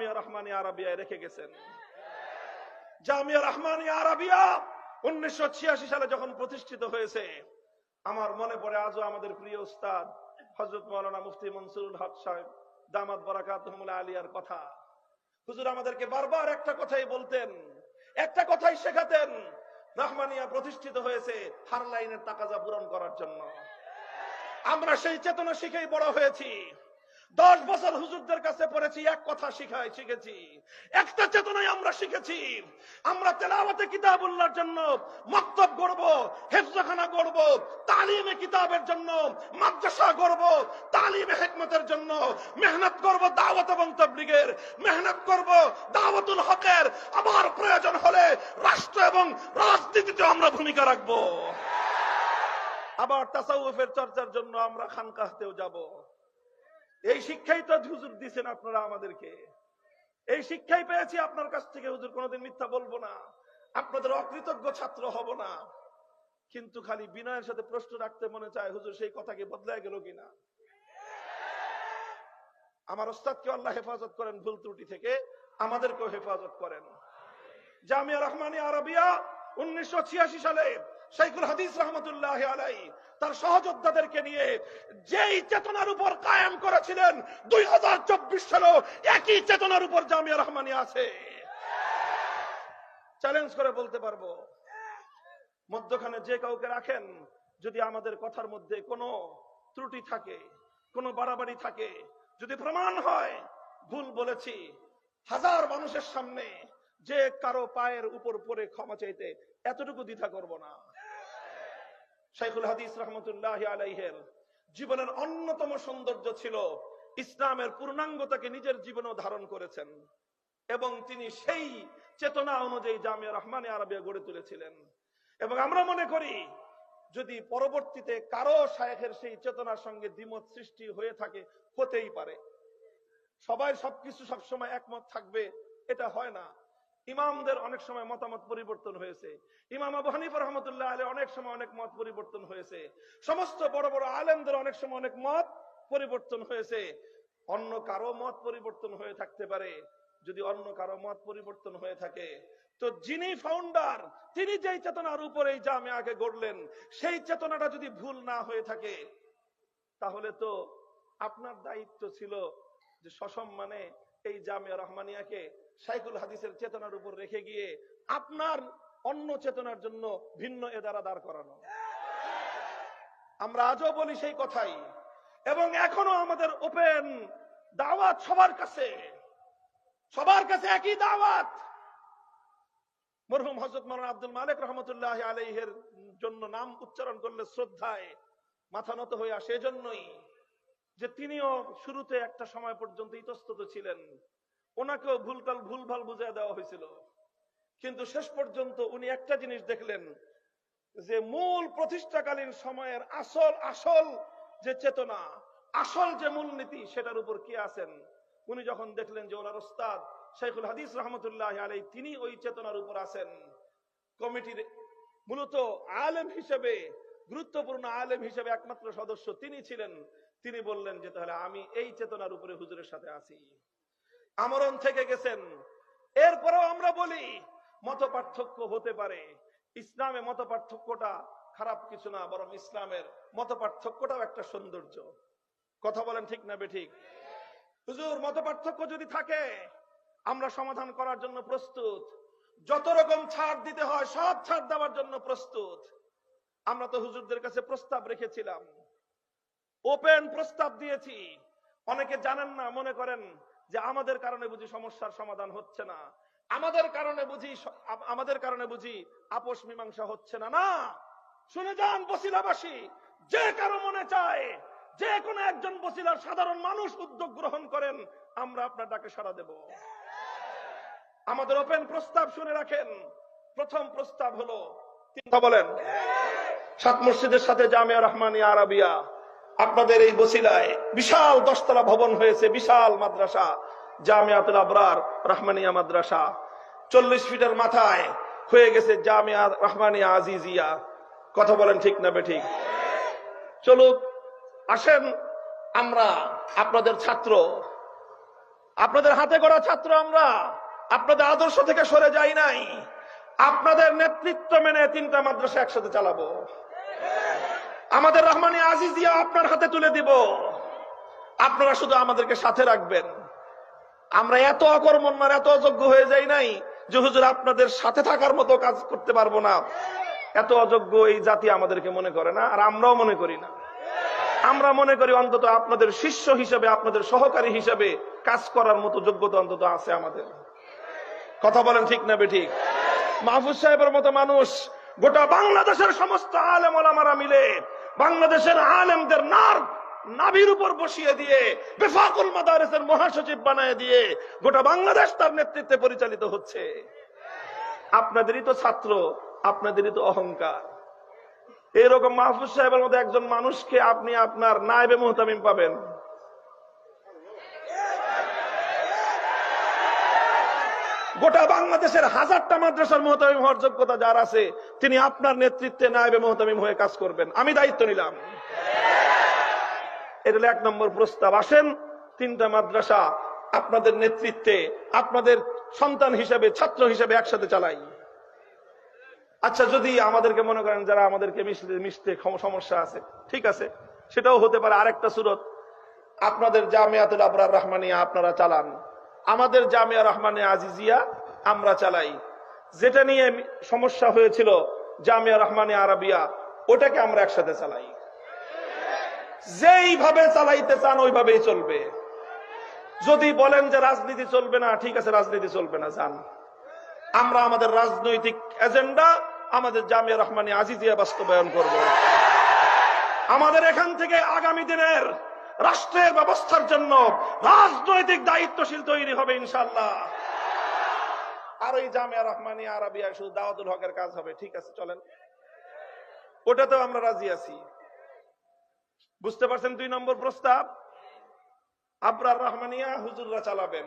জামিয়া রহমানিয়া আরাবিয়ায় রেখে গেছেন। জামিয়া রহমানিয়া আরাবিয়া উনিশশো সালে যখন প্রতিষ্ঠিত হয়েছে, আমার মনে পড়ে আজও আমাদের প্রিয় উস্তাদ হজরত মৌলানা মুফতি মনসুরুল হক সাহেব, দামাত বরাকাত আলিয়ার কথা। হুজুর আমাদেরকে বারবার একটা কথাই বলতেন, একটা কথাই শেখাতেন, রহমানিয়া প্রতিষ্ঠিত হয়েছে হার লাইনের তাকাজা পূরণ করার জন্য। আমরা সেই চেতনা শিখেই বড় হয়েছি। দশ বছর হুজুরদের কাছে পড়েছি, এক কথা শিখাই, শিখেছি। একটা চেতনাই আমরা শিখেছি। আমরা তেলাওয়াতে কিতাবুল্লাহর জন্য মক্তব গড়ব, হেফজখানা গড়ব, তালিমে কিতাবের জন্য মাদ্রাসা গড়ব, তালিমে হেকমতের জন্য মেহনত করব দাওয়াত এবং তবলিগের। মেহনত করব দাওয়াতুল হকের। আবার প্রয়োজন হলে রাষ্ট্র এবং রাজনীতিতে আমরা ভূমিকা রাখব। আবার তাসাউফের চর্চার জন্য আমরা খানকাহতেও যাব। এই শিক্ষাই তো হুজুর দিছেন আপনারা আমাদেরকে। এই শিক্ষাই পেয়েছি আপনার কাছ থেকে, হুজুর কোনোদিন মিথ্যা বলব না। আপনাদের অকৃতজ্ঞ ছাত্র হব না। কিন্তু খালি বিনয়ের সাথে প্রশ্ন রাখতে মনে চায়, হুজুর সেই কথাকে বদলায় গেল কিনা? আমার ওস্তাদকে আল্লাহ হেফাজত করেন ভুল ত্রুটি থেকে, আমাদেরকেও হেফাজত করেন। জামিয়া রহমানি আরবিয়া উনিশশো ছিয়াশি সালে শাইখুল হাদিস রহমতুল্লাহ আলাই, তার সহযোদ্ধাদেরকে নিয়ে যেই চেতনার উপর কায়েম করেছিলেন, দুই হাজার চব্বিশ সালেও একই চেতনার উপর জামিয়া রহমানি আছে। চ্যালেঞ্জ করে বলতে পারব, মধ্যখানে যে কাউকে রাখেন, যদি আমাদের কথার মধ্যে কোনো ত্রুটি থাকে, কোনো বাড়াবাড়ি থাকে, যদি প্রমাণ হয়, ভুল বলেছি, হাজার মানুষের সামনে যে কারও পায়ের উপর পরে ক্ষমা চাইতে এতটুকু দ্বিধা করব না। শাইখুল হাদিস রহমতুল্লাহ আলাইহের জীবনের অন্যতম সৌন্দর্য ছিল ইসলামের পূর্ণাঙ্গতাকে নিজের জীবনেও ধারণ করেছেন এবং তিনি সেই চেতনা অনুযায়ী জামিয়া রহমানে আরবিয়া গড়ে তুলেছিলেন। এবং আমরা মনে করি, যদি পরবর্তীতে কারও শায়েখের সেই চেতনার সঙ্গে দ্বিমত সৃষ্টি হয়ে থাকে, হতেই পারে। সবাই সবকিছু সবসময় একমত থাকবে, এটা হয় না। ইমামদের অনেক সময় মতামত পরিবর্তন হয়েছে। ইমাম আবু হানিফ রহমতুল্লাহ আলী অনেক সময় অনেক মত পরিবর্তন হয়েছে। সমস্ত বড় বড় আলেমদের অনেক সময় অনেক মত পরিবর্তন হয়েছে। অন্য কারও মত পরিবর্তন হয়ে থাকতে পারে। যদি অন্য কারও মত পরিবর্তন হয়ে থাকে, তো যিনি ফাউন্ডার তিনি যেই চেতনার উপরে জামিয়াকে গড়লেন, সেই চেতনাটা যদি ভুল না হয়ে থাকে, তাহলে তো আপনার দায়িত্ব ছিল যে সসম্মানে এই জামিয়া রহমানিয়াকে সাইকুল হাদিসের চেতনার উপর রেখে গিয়ে আপনার অন্য চেতনার জন্য ভিন্ন এদারা দাঁড় করানো। আমরা আজও বলি সেই কথাই। এবং এখনও আমাদের ওপেন দাওয়াত সবার কাছে। সবার কাছে একই দাওয়াত। মরহুম হজরত মৌলানা আব্দুল মালিক রহমতুল্লাহ আলাইহের জন্য নাম উচ্চারণ করলে শ্রদ্ধায় মাথা নত হয়ে আসে এজন্যই। যে তিনিও শুরুতে একটা সময় পর্যন্ত ইতস্তত ছিলেন। ওনাকেও ভুলটাল ভুলভাল বুঝিয়ে দেওয়া হয়েছিল। কিন্তু শেষ পর্যন্ত উনি একটা জিনিস দেখলেন যে মূল প্রতিষ্ঠাকালীন সময়ের আসল আসল যে চেতনা, আসল যে মূলনীতি, সেটার উপর কে আছেন? উনি যখন দেখলেন যে ওনার ওস্তাদ শেখুল হাদিস রহমতুল্লাহ আলাই তিনি ওই চেতনার উপর আছেন। কমিটির মূলত আলেম হিসেবে, গুরুত্বপূর্ণ আলেম হিসেবে একমাত্র সদস্য তিনি ছিলেন। তিনি বললেন যে তাহলে আমি এই চেতনার উপরে হুজুরের সাথে আছি। আমরণ থেকে গেছেন। এরপরেও আমরা বলি মত পার্থক্য হতে পারে। ইসলামে মত পার্থক্যটা খারাপ কিছু না, বরং ইসলামের মত পার্থক্যটাও একটা সৌন্দর্য। কথা বলেন ঠিক না বেঠিক? হুজুর মত পার্থক্য যদি থাকে, আমরা সমাধান করার জন্য প্রস্তুত। যত রকম ছাড় দিতে হয়, সব ছাড় দেওয়ার জন্য প্রস্তুত। আমরা তো হুজুরদের কাছে প্রস্তাব রেখেছিলাম। ওপেন প্রস্তাব দিয়েছি। অনেকে জানেন না, মনে করেন যে আমাদের কারণে বুঝি সমস্যার সমাধান হচ্ছে না। আমাদের কারণে বুঝি আমাদের কারণে বুঝি আপোষ মীমাংসা হচ্ছে না। না! শুনে যান বসিলাবাসী, যে কারও মনে চায় যে কোনো একজন বসিলার সাধারণ মানুষ উদ্যোগ গ্রহণ করেন, আমরা আপনার ডাকে সাড়া দেব। আমাদের ওপেন প্রস্তাব শুনে রাখেন। প্রথম প্রস্তাব হলো বলেন। সাত মসজিদের সাথে জামিয়া রহমানিয়া আরাবিয়া। আপনাদের এই বসিলায় বিশাল দশতলা ভবন হয়েছে, বিশাল মাদ্রাসা, জামিয়াতুল আবরার রহমানিয়া মাদ্রাসা। চল্লিশ ফিটের মাথায় হয়ে গেছে জামিয়া রহমানিয়া আজিজিয়া। কথা বলেন ঠিক না বে ঠিক চলুক আসেন আমরা, আপনাদের ছাত্র। আপনাদের হাতে গড়া ছাত্র আমরা। আপনাদের আদর্শ থেকে সরে যাই নাই। আপনাদের নেতৃত্ব মেনে তিনটা মাদ্রাসা একসাথে চালাবো। আমাদের রহমানি আজিজিয়া আপনার হাতে তুলে দিব। আপনারা শুধু আমাদেরকে সাথে রাখবেন। আমরা এত অকর্মণ্যার, এত অযোগ্য হয়ে যাই নাই যে হুজুর আপনাদের সাথে থাকার মতো কাজ করতে পারব না। এত অযোগ্য এই জাতি আমাদেরকে মনে করে না, আর আমরাও মনে করি না। আমরা মনে করি অন্তত আপনাদের শিষ্য হিসেবে, আপনাদের সহকারী হিসেবে কাজ করার মতো যোগ্যতা অন্তত আছে আমাদের। কথা বলেন ঠিক না বেঠিক? মাহফুজ সাহেবের মতো মানুষ গোটা বাংলাদেশের সমস্ত আলেম ওলামারা মিলে বাংলাদেশের আলেমদের নার নাভির উপর বসিয়ে দিয়ে, বেফাকুল মাদারেসের মহাসচিব বানায় দিয়ে গোটা বাংলাদেশ তার নেতৃত্বে পরিচালিত হচ্ছে। আপনাদেরই তো ছাত্র, আপনাদেরই তো অহংকার। এরকম মাহফুজ সাহেবের মতো একজন মানুষকে আপনি আপনার নায়বে মোহতামিম পাবেন। গোটা বাংলাদেশের হাজারটা মাদ্রাসার মোহতামিম হওয়ার যোগ্যতা যার আছে, তিনি আপনার নেতৃত্বে নায়েবে মোহতামিম হয়ে কাজ করবেন। আমি দায়িত্ব নিলাম। এটা এক নম্বর প্রস্তাব। আসেন, তিনটা মাদ্রাসা আপনাদের নেতৃত্বে, আপনাদের সন্তান হিসেবে, ছাত্র হিসেবে একসাথে চালাই। আচ্ছা যদি আমাদেরকে মনে করেন যারা আমাদেরকে মিশতে সমস্যা আছে, ঠিক আছে, সেটাও হতে পারে আরেকটা সুরত। আপনাদের জামিয়াতুল আবরার রহমানিয়া আপনারা চালান। আমাদের জামিয়া রহমানে আজিজিয়া, আমরা চালাই। যেটা নিয়ে সমস্যা হয়েছিল জামিয়া রহমানে আরাবিয়া, ওটাকে আমরা একসাথে চালাই। যেইভাবে চালাইতে চান ওইভাবেই চলবে। যদি বলেন যে রাজনীতি চলবে না, ঠিক আছে, রাজনীতি চলবে না, যান। আমরা আমাদের রাজনৈতিক এজেন্ডা, আমাদের জামিয়া রহমানি আজিজিয়া বাস্তবায়ন করব। আমাদের এখান থেকে আগামী দিনের রাষ্ট্রের ব্যবস্থার জন্য রাজনৈতিক দায়িত্বশীল তৈরি হবে ইনশাল্লাহ আর ওই জামিয়া রহমানি আরবিয়া শুধু দাওয়াতুল হকের কাজ হবে, ঠিক আছে, চলেন। ওটাতেও আমরা রাজি আছি। বুঝতে পারছেন দুই নম্বর প্রস্তাব? আবরার রহমানিয়া হুজুররা চালাবেন।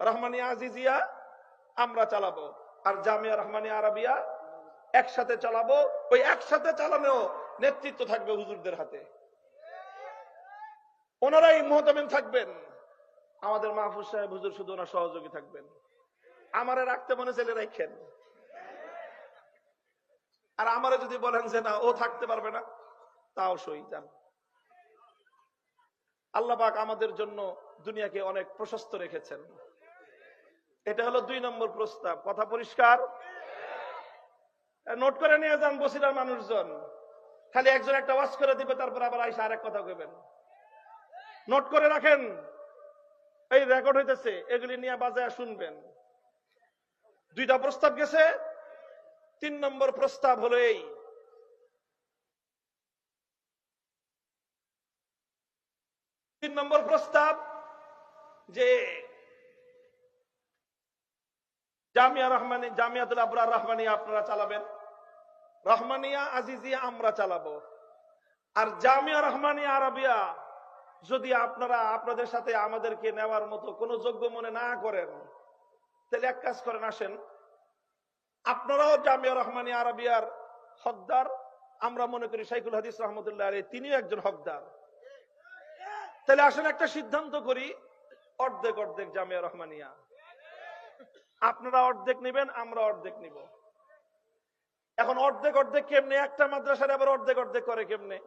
রহমানিয়া আজিজিয়া, আমরা চালাবো। আর জামিয়া রহমানিয়া আরবিয়া একসাথে চালাবো। ওই একসাথে চালানো নেতৃত্ব থাকবে হুজুরদের হাতে। ওনারাই মোহতামিম থাকবেন। আমাদের মাহফুজ সাহেব, হুজুর, শুধু ওনার সহযোগী থাকবেন। আমারে রাখতে মনে চাইলে রাখেন আর আমারে যদি বলেন যে না, ও থাকতে পারবে না, তাও সই যান আল্লাহ পাক আমাদের জন্য দুনিয়াকে অনেক প্রশস্ত রেখেছেন। এটা হলো দুই নম্বর প্রস্তাব। কথা পরিষ্কার? নোট করে নিয়ে যান বসিরার মানুষজন। খালি একজন একটা ওয়াজ করে দিবে, তারপর আবার আইসা আরেক কথা কইবেন। নোট করে রাখেন। এই রেকর্ড হইতেছে, এগুলি নিয়ে বাজায় শুনবেন। দুইটা প্রস্তাব গেছে, তিন নম্বর প্রস্তাব হলো এই। তিন নম্বর প্রস্তাব যে জামিয়া রহমানি, জামিয়াতুল আবরার রহমানিয়া আপনারা চালাবেন। রহমানিয়া, আজিজিয়া আমরা চালাবো। আর জামিয়া রহমানিয়া আরবিয়া যদি আপনারা আপনাদের সাথে আমাদেরকে নেওয়ার মতো কোনো যোগ্য মনে না করেন, তাহলে এক কাজ করেন, আসেন। আপনারাও জামিয়া রহমানিয়া আরবিয়ার হকদার, আমরা মনে করি শাইকুল হাদিস রহমতুল্লাহ আলী তিনিও একজন হকদার। তাহলে আসেন, একটা সিদ্ধান্ত করি, অর্ধেক অর্ধেক জামিয়া রহমানিয়া। আপনারা অর্ধেক নেবেন, আমরা অর্ধেক নিব। এখন অর্ধেক অর্ধেক কেমনে? একটা মাদ্রাসার আবার অর্ধেক অর্ধেক করে কেমনে?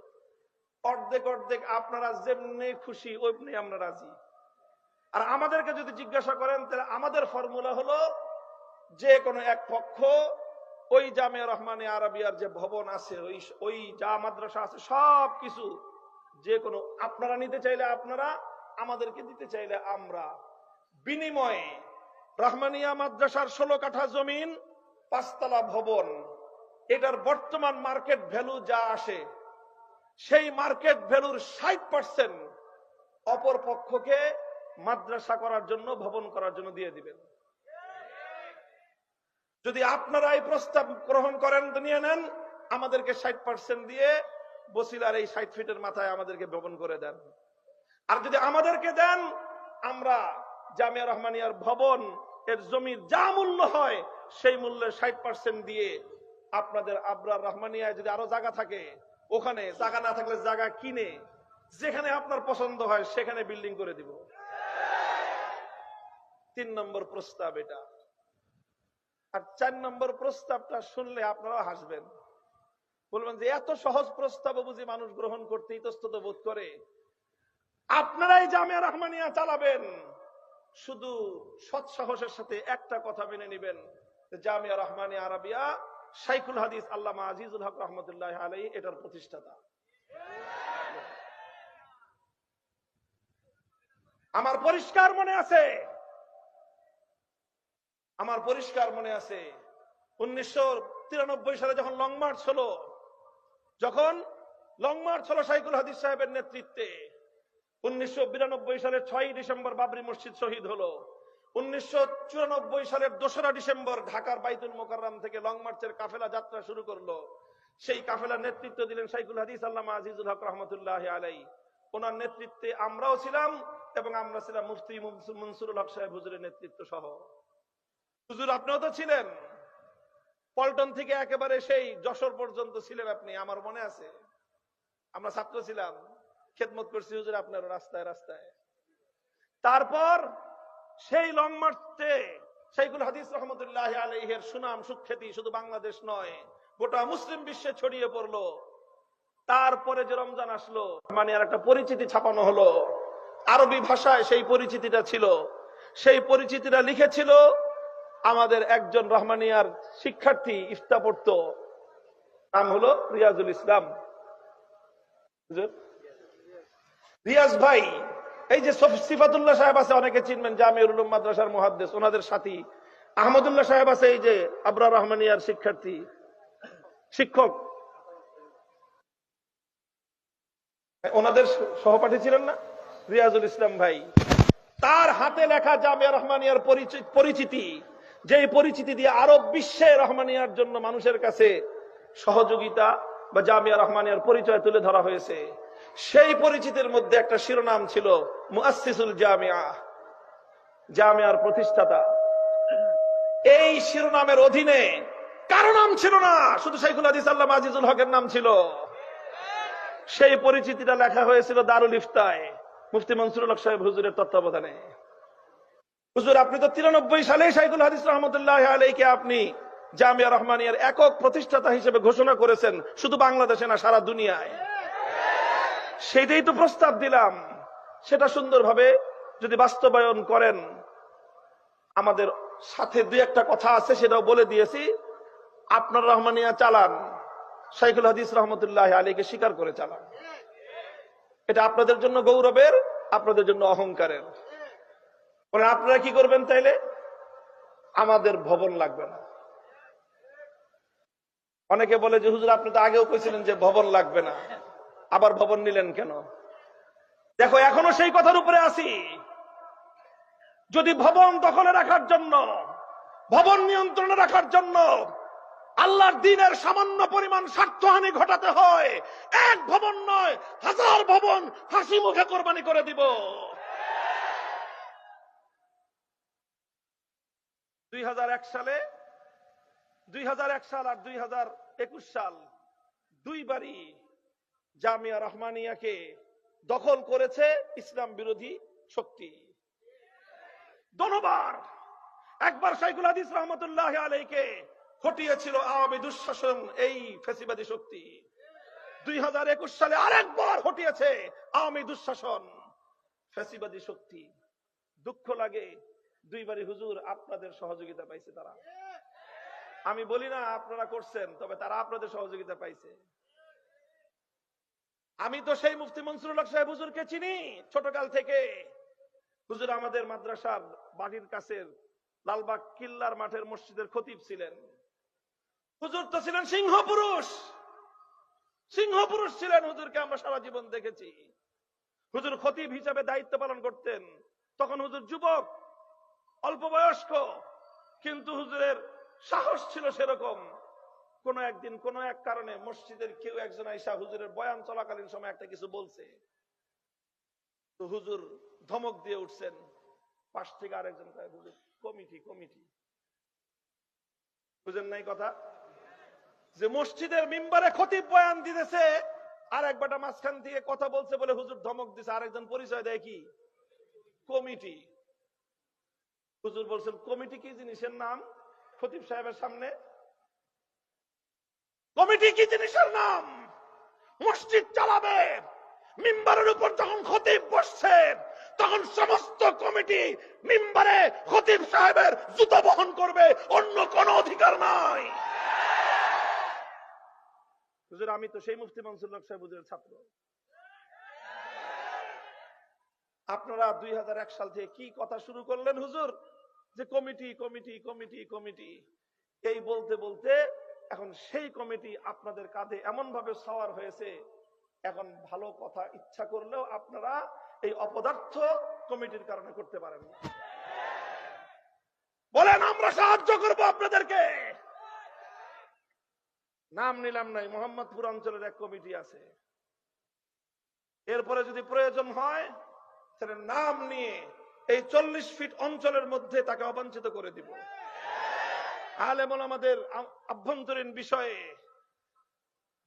অর্ধেক অর্ধেক আপনারা যেমনি খুশি ওইমনি আমরা রাজি। আর আমাদেরকে যদি জিজ্ঞাসা করেন, তাহলে আমাদের ফর্মুলা হলো যে কোনো এক পক্ষ, ওই জামে রহমানে আরবিয়ার যে ভবন আছে, ওই ওই যা মাদ্রাসা আছে, সব কিছু যে কোনো আপনারা নিতে চাইলে আপনারা, আমাদেরকে দিতে চাইলে আমরা। বিনিময়ে রহমানিয়া মাদ্রাসার ষোলো কাঠা জমিন, পাঁচতলা ভবন, এটার বর্তমান মার্কেট ভ্যালু যা আসে সেই মার্কেট ভ্যালুর ষাট পার্সেন্ট অপর পক্ষকে মাদ্রাসা করার জন্য, ভবন করার জন্য দিয়ে দিবেন। যদি আপনারা এই প্রস্তাব গ্রহণ করেন নিয়ে নেন, আমাদেরকে ষাট পার্সেন্ট দিয়ে বসিলার এই ষাট ফিটের মাথায় আমাদেরকে ভবন করে দেন। আর যদি আমাদেরকে দেন, আমরা জামিয়া রহমানিয়ার ভবন, এর জমির যা মূল্য হয়, সেই মূল্যের ষাট পার্সেন্ট দিয়ে আপনাদের আবরার রহমানিয়ায় যদি আরও জায়গা থাকে ওখানে জায়গা না থাকলে জায়গা কিনে, যেখানে আপনার পছন্দ হয় সেখানে বিল্ডিং করে দিব। তিন নম্বর প্রস্তাব এটা। আর চার নম্বর প্রস্তাবটা শুনলে আপনারাও হাসবেন। বলবেন যে, এত সহজ প্রস্তাব বুঝি মানুষ গ্রহণ করতে ইতস্তত বোধ করে। আপনারাই জামিয়া রহমানিয়া চালাবেন। শুধু সৎ সাহসের সাথে একটা কথা মেনে নিবেন জামিয়া রহমানিয়া আরাবিয়া শাইখুল হাদিস আল্লামা আজিজুল হক রহমতুল্লাহ আলাই এটার প্রতিষ্ঠাতা। আমার পরিষ্কার মনে আছে, আমার পরিষ্কার মনে আছে, উনিশশো তিরানব্বই সালে যখন লং মার্চ হলো, যখন লং মার্চ হলো সাইকুল হাদিস সাহেবের নেতৃত্বে, উনিশশো বিরানব্বই সালে ছয় ডিসেম্বর বাবরি মসজিদ শহীদ হলো। উনিশশো সালের দোসরা ডিসেম্বর ঢাকার বাইতুল মোকাররাম থেকে লং মার্চের কাফেলা যাত্রা শুরু করল। সেই কাফেলার নেতৃত্ব দিলেন সাইকুল হাদিস আল্লামা আজিজুল হক রহমতুল্লাহ আলাই ওনার নেতৃত্বে আমরাও ছিলাম এবং আমরা ছিলাম মুফতি মনসুরুল হক সাহেব হুজুরের নেতৃত্ব সহ। হুজুর আপনিও তো ছিলেন। পল্টন থেকে একেবারে সেই যশোর পর্যন্ত ছিলেন আপনি, আমার মনে আছে। আমরা ছাত্র ছিলাম। খেদমত করছি হুজুর আপনার রাস্তায় রাস্তায়। তারপর সেই লং মার্চে সেইগুল হাদিস রহমতুল্লাহ আলহের সুনাম সুখ্যাতি শুধু বাংলাদেশ নয়, গোটা মুসলিম বিশ্বে ছড়িয়ে পড়ল। তারপরে যে রমজান আসলো মানে আর একটা পরিচিতি ছাপানো হলো। আরবি ভাষায় সেই পরিচিতিটা ছিল। সেই পরিচিতিটা লিখেছিল আমাদের একজন রহমানিয়ার শিক্ষার্থী ইফতা পড়তো। নাম হলো রিয়াজুল ইসলাম। রিয়াজ ভাই এই যে সফ- সিফাতুল্লাহ সাহেব আছে, অনেকে চিনবেন, জামিউল মাদ্রাসার মুহাদ্দিস, ওনাদের সাথী। আহমদুল্লাহ সাহেব আছে, এই যে আবরার রহমানিয়ার শিক্ষার্থী, শিক্ষক। ওনাদের সহপাঠী ছিলেন না? রিয়াজুল ইসলাম ভাই। তার হাতে লেখা জামিয়া রহমানিয়ার পরিচিতি, যেই পরিচিতি দিয়ে আরব বিশ্বে রহমানিয়ার জন্য মানুষের কাছে সহযোগিতা বা জামিয়া রহমানিয়ার পরিচয় তুলে ধরা হয়েছে। সেই পরিচিতির মধ্যে একটা শিরোনাম ছিল মুআসসিসুল জামিয়া, জামিয়ার প্রতিষ্ঠাতা। এই শিরোনামের অধীনে কারও নাম ছিল না, শুধু শাইখুল হাদিস আল্লাহ আজিজুল হকের নাম ছিল। সেই পরিচিতিটা লেখা হয়েছিল দারুল ইফতায়, মুফতি মনসুরুল হক সাহেব হুজুরের তত্ত্বাবধানে। হুজুর, আপনি তো তিরানব্বই সালে শাইখুল হাদিস রহমতুল্লাহ আলাইকে আপনি জামিয়া রহমানিয়ার একক প্রতিষ্ঠাতা হিসেবে ঘোষণা করেছেন, শুধু বাংলাদেশে না, সারা দুনিয়ায়। সেটাই তো প্রস্তাব দিলাম। সেটা সুন্দরভাবে যদি বাস্তবায়ন করেন, আমাদের সাথে দুই একটা কথা আছে, সেটাও বলে দিয়েছি। আপনার রহমানিয়া চালান, শাইখুল হাদিস রহমতুল্লাহ আলীকে স্বীকার করে চালান। এটা আপনাদের জন্য গৌরবের, আপনাদের জন্য অহংকারের। আপনারা কি করবেন তাইলে? আমাদের ভবন লাগবে না। অনেকে বলে যে, হুজুর, আপনি তো আগেও কইছিলেন যে ভবন লাগবে না। আবার ভবন নিলেন কেন? দেখো, এখনও সেই কথার উপরে আছি। যদি ভবন দখলে রাখার জন্য, ভবন নিয়ন্ত্রণে রাখার জন্য আল্লাহর দিনের সামান্য পরিমাণ স্বার্থহানি ঘটাতে হয়, এক ভবন নয়, হাজার ভবন হাসি মুখে কোরবানি করে দিব। দুই হাজার এক সালে দুই সাল আর দুই হাজার একুশ সাল দুইবারই জামিয়া রহমানিয়াকে দখল করেছে ইসলাম বিরোধী শক্তি। দনবার একবার শাইখুল হাদিস রহমতুল্লাহ আলাইকে হটিয়েছিল আওয়ামী দুঃশাসন, এই ফেসিবাদী শক্তি। দুই হাজার একুশ সালে আরেকবার হটিয়েছে আওয়ামী দুঃশাসন, ফেসিবাদী শক্তি। দুঃখ লাগে, দুইবারই হুজুর আপনাদের সহযোগিতা পাইছে তারা। আমি বলি না আপনারা করছেন, তবে তারা আপনাদের সহযোগিতা পাইছে। আমি তো সেই মুফতি মনসুরুল সাহেব হুজুরকে চিনি, ছোটকাল থেকে। হুজুর আমাদের মাদ্রাসার বাড়ির কাছের লালবাগ কিল্লার মাঠের মসজিদের খতিব ছিলেন। হুজুর তো ছিলেন সিংহ পুরুষ। সিংহ পুরুষ ছিলেন হুজুরকে আমরা সারা জীবন দেখেছি। হুজুর খতিব হিসাবে দায়িত্ব পালন করতেন। তখন হুজুর যুবক, অল্প বয়স্ক, কিন্তু হুজুরের সাহস ছিল সেরকম। কোন একদিন, কোন এক কারণে মসজিদের কেউ একজন আইসা হুজুরের বয়ান চলাকালীন সময় একটা কিছু বলছে। তো হুজুর ধমক দিয়ে উঠছেন। পাশ থেকে আরেকজন কমিটি কমিটি। বুঝেন নাই কথা? যে মসজিদের মিম্বারে খতিব বয়ান দিতেছে, আর একবারটা মাঝখান থেকে কথা বলছে বলে হুজুর ধমক দিছে। আরেকজন পরিচয় দেয় কি? কমিটি। হুজুর বলছেন, কমিটি কি জিনিসের নাম? খতিব সাহেবের সামনে। কমিটি কি জিনিসের নাম? মসজিদ চালাবে। মিম্বারের উপর যখন খতিব বসছে, তখন সমস্ত কমিটি মিম্বারে খতিব সাহেবের জুতো বহন করবে। অন্য কোনো অধিকার নাই। হুজুর, আমি তো সেই মুফতি মনসুর সাহেব হুজুরের ছাত্র। আপনারা দুই হাজার এক সাল থেকে কি কথা শুরু করলেন হুজুর? যে কমিটি কমিটি কমিটি কমিটি। এই বলতে বলতে এখন সেই কমিটি আপনাদের কাঁধে এমন ভাবে সওয়ার হয়েছে, এখন ভালো কথা ইচ্ছা করলেও আপনারা এই অপদার্থ কমিটির কারণে করতে পারেন না। বলেন, আমরা সাহায্য করব আপনাদেরকে। নাম নিলাম নাই, মোহাম্মদপুর অঞ্চলের এক কমিটি আছে। এরপরে যদি প্রয়োজন হয়, তাহলে নাম নিয়ে এই চল্লিশ ফিট অঞ্চলের মধ্যে তাকে অবাঞ্ছিত করে দিব। আলেমন আমাদের আভ্যন্তরীণ বিষয়ে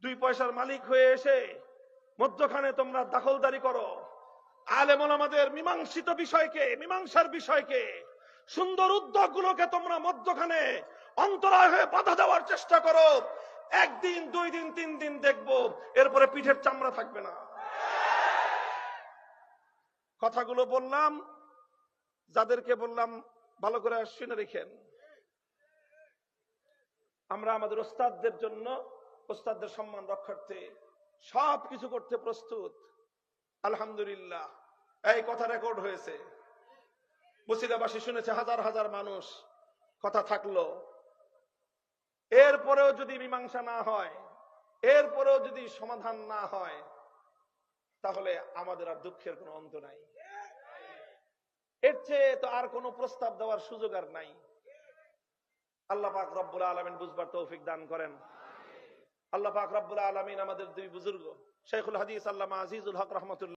দুই পয়সার মালিক হয়ে এসে মধ্যখানে তোমরা দখলদারি করো। আলেমন আমাদের মীমাংসিত বিষয়কে, মীমাংসার বিষয়কে, সুন্দর উদ্যোগগুলোকে তোমরা মধ্যখানে অন্তরায় হয়ে বাধা দেওয়ার চেষ্টা করো। একদিন, দুই দিন, তিন দিন দেখব, এরপরে পিঠের চামড়া থাকবে না। কথাগুলো বললাম যাদেরকে বললাম, ভালো করে শুনে রেখেন। আমরা আমাদের ওস্তাদদের জন্য, ওস্তাদদের সম্মান রক্ষার্থে সব কিছু করতে প্রস্তুত। আলহামদুলিল্লাহ। এই কথা রেকর্ড হয়েছে। বসিলাবাসী শুনেছে হাজার হাজার মানুষ কথা থাকল। এরপরেও যদি মীমাংসা না হয়, এরপরেও যদি সমাধান না হয়, তাহলে আমাদের আর দুঃখের কোনো অন্ত নাই। এর চেয়ে তো আর কোনো প্রস্তাব দেওয়ার সুযোগ আর নাই। আল্লাহ পাক রব্বুল আলমিন বুঝবার তৌফিক দান করেন। আল্লাহ পাক রব্বুল আলমিন আমাদের দুই বুজুর্গ শেখুল হাদিস আল্লাহ আজিজুল হক রহমতুল্লাহ